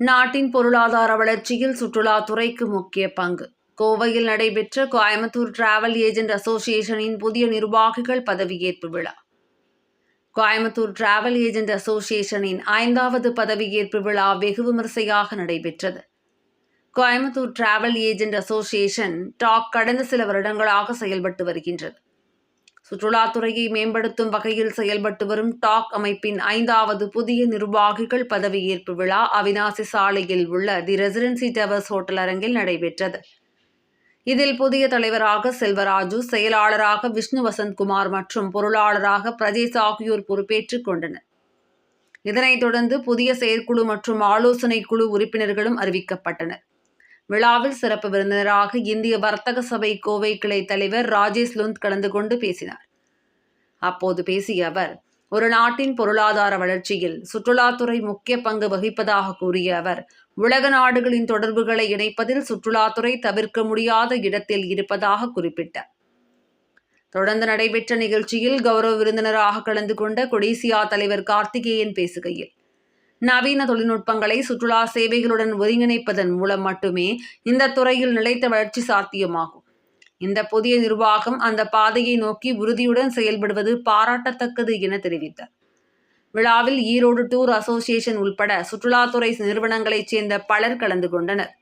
நாட்டின் பொருளாதார வளர்ச்சியில் சுற்றுலாத்துறைக்கு முக்கிய பங்கு. கோவையில் நடைபெற்ற கோயம்புத்தூர் டிராவல் ஏஜென்ட் அசோசியேஷனின் புதிய நிர்வாகிகள் பதவியேற்பு விழா. கோயம்புத்தூர் டிராவல் ஏஜென்ட் அசோசியேஷனின் ஐந்தாவது பதவியேற்பு விழா வெகு விமரிசையாக நடைபெற்றது. கோயம்புத்தூர் டிராவல் ஏஜென்ட் அசோசியேஷன் டாக் கடந்த சில வருடங்களாக செயல்பட்டு வருகின்றது. சுற்றுலாத்துறையை மேம்படுத்தும் வகையில் செயல்பட்டு வரும் டாக் அமைப்பின் ஐந்தாவது புதிய நிர்வாகிகள் பதவியேற்பு விழா அவினாசி சாலையில் உள்ள தி ரெசிடென்சி டவர்ஸ் ஹோட்டல் அரங்கில் நடைபெற்றது. இதில் புதிய தலைவராக செல்வராஜு செயலாளராக விஷ்ணு வசந்த்குமார் மற்றும் பொருளாளராக பிரஜேஷ் ஆகியோர் பொறுப்பேற்றுக் கொண்டனர். இதனைத் தொடர்ந்து புதிய செயற்குழு மற்றும் ஆலோசனை குழு உறுப்பினர்களும் அறிவிக்கப்பட்டனர். விழாவில் சிறப்பு விருந்தினராக இந்திய வர்த்தக சபை கோவை கிளை தலைவர் ராஜேஷ் லுந்த் கலந்து கொண்டு பேசினார். அப்போது பேசிய அவர் ஒரு நாட்டின் பொருளாதார வளர்ச்சியில் சுற்றுலாத்துறை முக்கிய பங்கு வகிப்பதாக கூறிய அவர் உலக நாடுகளின் தொடர்புகளை இணைப்பதில் சுற்றுலாத்துறை தவிர்க்க முடியாத இடத்தில் இருப்பதாக குறிப்பிட்டார். தொடர்ந்து நடைபெற்ற நிகழ்ச்சியில் கௌரவ விருந்தினராக கலந்து கொண்ட கொடிசியா தலைவர் கார்த்திகேயன் பேசுகையில் நவீன தொழில்நுட்பங்களை சுற்றுலா சேவைகளுடன் ஒருங்கிணைப்பதன் மூலம் மட்டுமே இந்த துறையில் நிலைத்த வளர்ச்சி சாத்தியமாகும். இந்த புதிய நிர்வாகம் அந்த பாதையை நோக்கி உறுதியுடன் செயல்படுவது பாராட்டத்தக்கது என தெரிவித்தார். விழாவில் ஈரோடு டூர் அசோசியேஷன் உள்பட சுற்றுலாத்துறை நிறுவனங்களைச் சேர்ந்த பலர் கலந்து கொண்டனர்.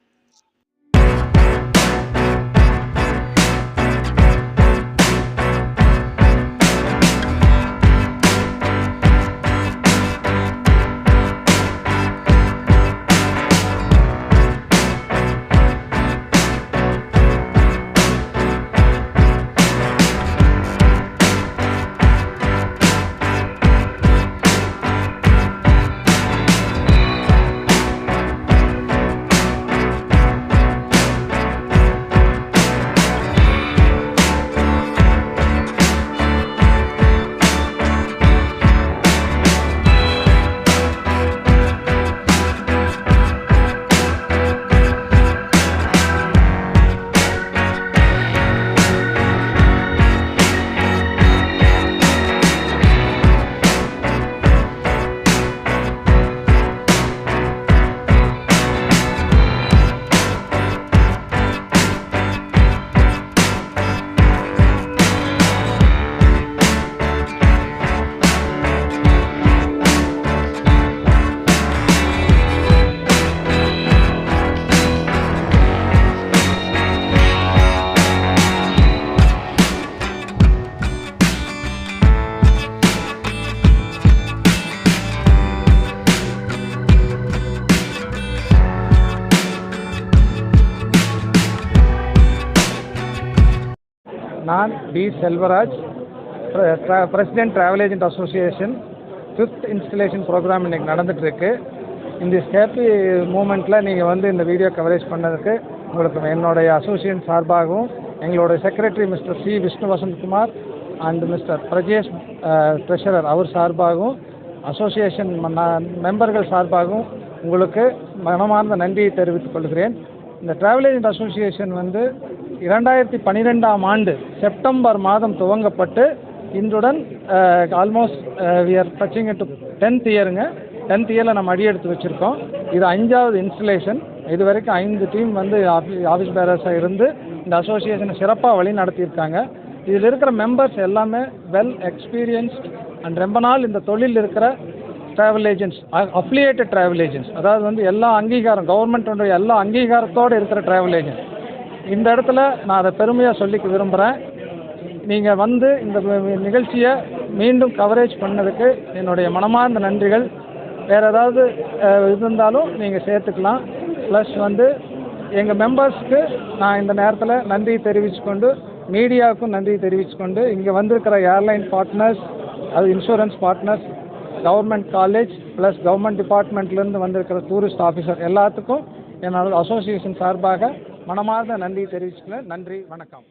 நான் T Selvaraj president travel agent association fifth installation program இன்றைக்கி நடந்துகிட்ருக்கு இந்த ஹேப்பி மூமெண்ட்டில் நீங்கள் வந்து இந்த வீடியோ கவரேஜ் பண்ணதுக்கு உங்களுக்கு என்னுடைய அசோசியேஷன் சார்பாகவும் எங்களுடைய secretary mister C Vishnu Vasanthkumar and mister Prajesh treasurer அவர் சார்பாகவும் அசோசியேஷன் மெம்பர்கள் சார்பாகவும் உங்களுக்கு மனமார்ந்த நன்றியை தெரிவித்துக் கொள்கிறேன். இந்த ட்ராவல் ஏஜென்ட் அசோசியேஷன் வந்து இரண்டாயிரத்தி பன்னிரெண்டாம் ஆண்டு செப்டம்பர் மாதம் துவங்கப்பட்டு இன்றுடன் almost we are touching to tenth இயருங்க tenth இயரில் நம்ம அடியெடுத்து வச்சுருக்கோம். இது அஞ்சாவது இன்ஸ்டலேஷன் இது வரைக்கும் ஐந்து டீம் வந்து ஆஃபீஸ் பேரர்ஸாக இருந்து இந்த அசோசியேஷனை சிறப்பாக வழி நடத்தியிருக்காங்க. இதில் இருக்கிற மெம்பர்ஸ் எல்லாமே வெல் எக்ஸ்பீரியன்ஸ்ட் அண்ட் ரொம்ப நாள் இந்த தொழில் இருக்கிற travel agents affiliated travel agents அதாவது வந்து எல்லா அங்கீகாரம் கவர்மெண்ட்டுடைய எல்லா அங்கீகாரத்தோடு இருக்கிற ட்ராவல் ஏஜென்ட்ஸ் இந்த இடத்துல நான் அதை பெருமையாக சொல்லிக்க விரும்புகிறேன் நீங்கள் வந்து இந்த நிகழ்ச்சியை மீண்டும் கவரேஜ் பண்ணதுக்கு என்னுடைய மனமார்ந்த நன்றிகள். வேறு ஏதாவது இருந்தாலும் நீங்கள் சேர்த்துக்கலாம். ப்ளஸ் வந்து எங்கள் மெம்பர்ஸ்க்கு நான் இந்த நேரத்தில் நன்றி தெரிவிச்சுக்கொண்டு மீடியாவுக்கும் நன்றி தெரிவிச்சுக்கொண்டு இங்கே வந்திருக்கிற ஏர்லைன் பார்ட்னர்ஸ் அது insurance partners government college plus government டிபார்ட்மெண்ட்லேருந்து வந்திருக்கிற டூரிஸ்ட் ஆஃபீஸர் எல்லாத்துக்கும் என்னோட அசோசியேஷன் சார்பாக மனமார்ந்த நன்றி தெரிவிச்சுக்கிறேன். நன்றி வணக்கம்.